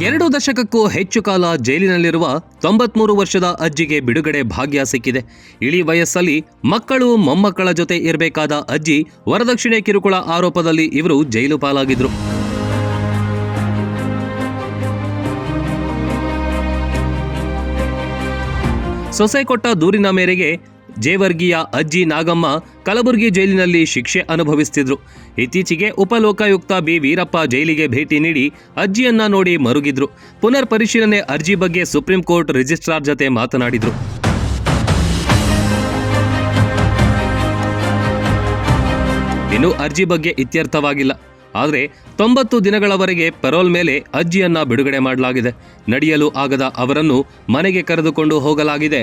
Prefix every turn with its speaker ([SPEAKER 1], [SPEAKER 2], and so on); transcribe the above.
[SPEAKER 1] ಎರಡು ದಶಕಕ್ಕೂ ಹೆಚ್ಚು ಕಾಲ ಜೈಲಿನಲ್ಲಿರುವ ತೊಂಬತ್ಮೂರು ವರ್ಷದ ಅಜ್ಜಿಗೆ ಬಿಡುಗಡೆ ಭಾಗ್ಯ ಸಿಕ್ಕಿದೆ. ಇಳಿ ವಯಸ್ಸಲ್ಲಿ ಮಕ್ಕಳು ಮೊಮ್ಮಕ್ಕಳ ಜೊತೆ ಇರಬೇಕಾದ ಅಜ್ಜಿ ವರದಕ್ಷಿಣೆ ಕಿರುಕುಳ ಆರೋಪದಲ್ಲಿ ಇವರು ಜೈಲು ಪಾಲಾಗಿದ್ರು. ಸೊಸೆ ಕೊಟ್ಟ ದೂರಿನ ಮೇರೆಗೆ ಜೇವರ್ಗಿಯ ಅಜ್ಜಿ ನಾಗಮ್ಮ ಕಲಬುರಗಿ ಜೈಲಿನಲ್ಲಿ ಶಿಕ್ಷೆ ಅನುಭವಿಸ್ತಿದ್ರು. ಇತ್ತೀಚೆಗೆ ಉಪಲೋಕಾಯುಕ್ತ ಬಿ. ವೀರಪ್ಪ ಜೈಲಿಗೆ ಭೇಟಿ ನೀಡಿ ಅಜ್ಜಿಯನ್ನ ನೋಡಿ ಮರುಗಿದ್ರು. ಪುನರ್ ಪರಿಶೀಲನೆ ಅರ್ಜಿ ಬಗ್ಗೆ ಸುಪ್ರೀಂ ಕೋರ್ಟ್ ರಿಜಿಸ್ಟ್ರಾರ್ ಜತೆ ಮಾತನಾಡಿದ್ರು. ಇನ್ನು ಅರ್ಜಿ ಬಗ್ಗೆ ಇತ್ಯರ್ಥವಾಗಿಲ್ಲ. ಆದರೆ ತೊಂಬತ್ತು ದಿನಗಳವರೆಗೆ ಪೆರೋಲ್ ಮೇಲೆ ಅಜ್ಜಿಯನ್ನ ಬಿಡುಗಡೆ ಮಾಡಲಾಗಿದೆ. ನಡೆಯಲು ಆಗದ ಅವರನ್ನು ಮನೆಗೆ ಕರೆದುಕೊಂಡು ಹೋಗಲಾಗಿದೆ.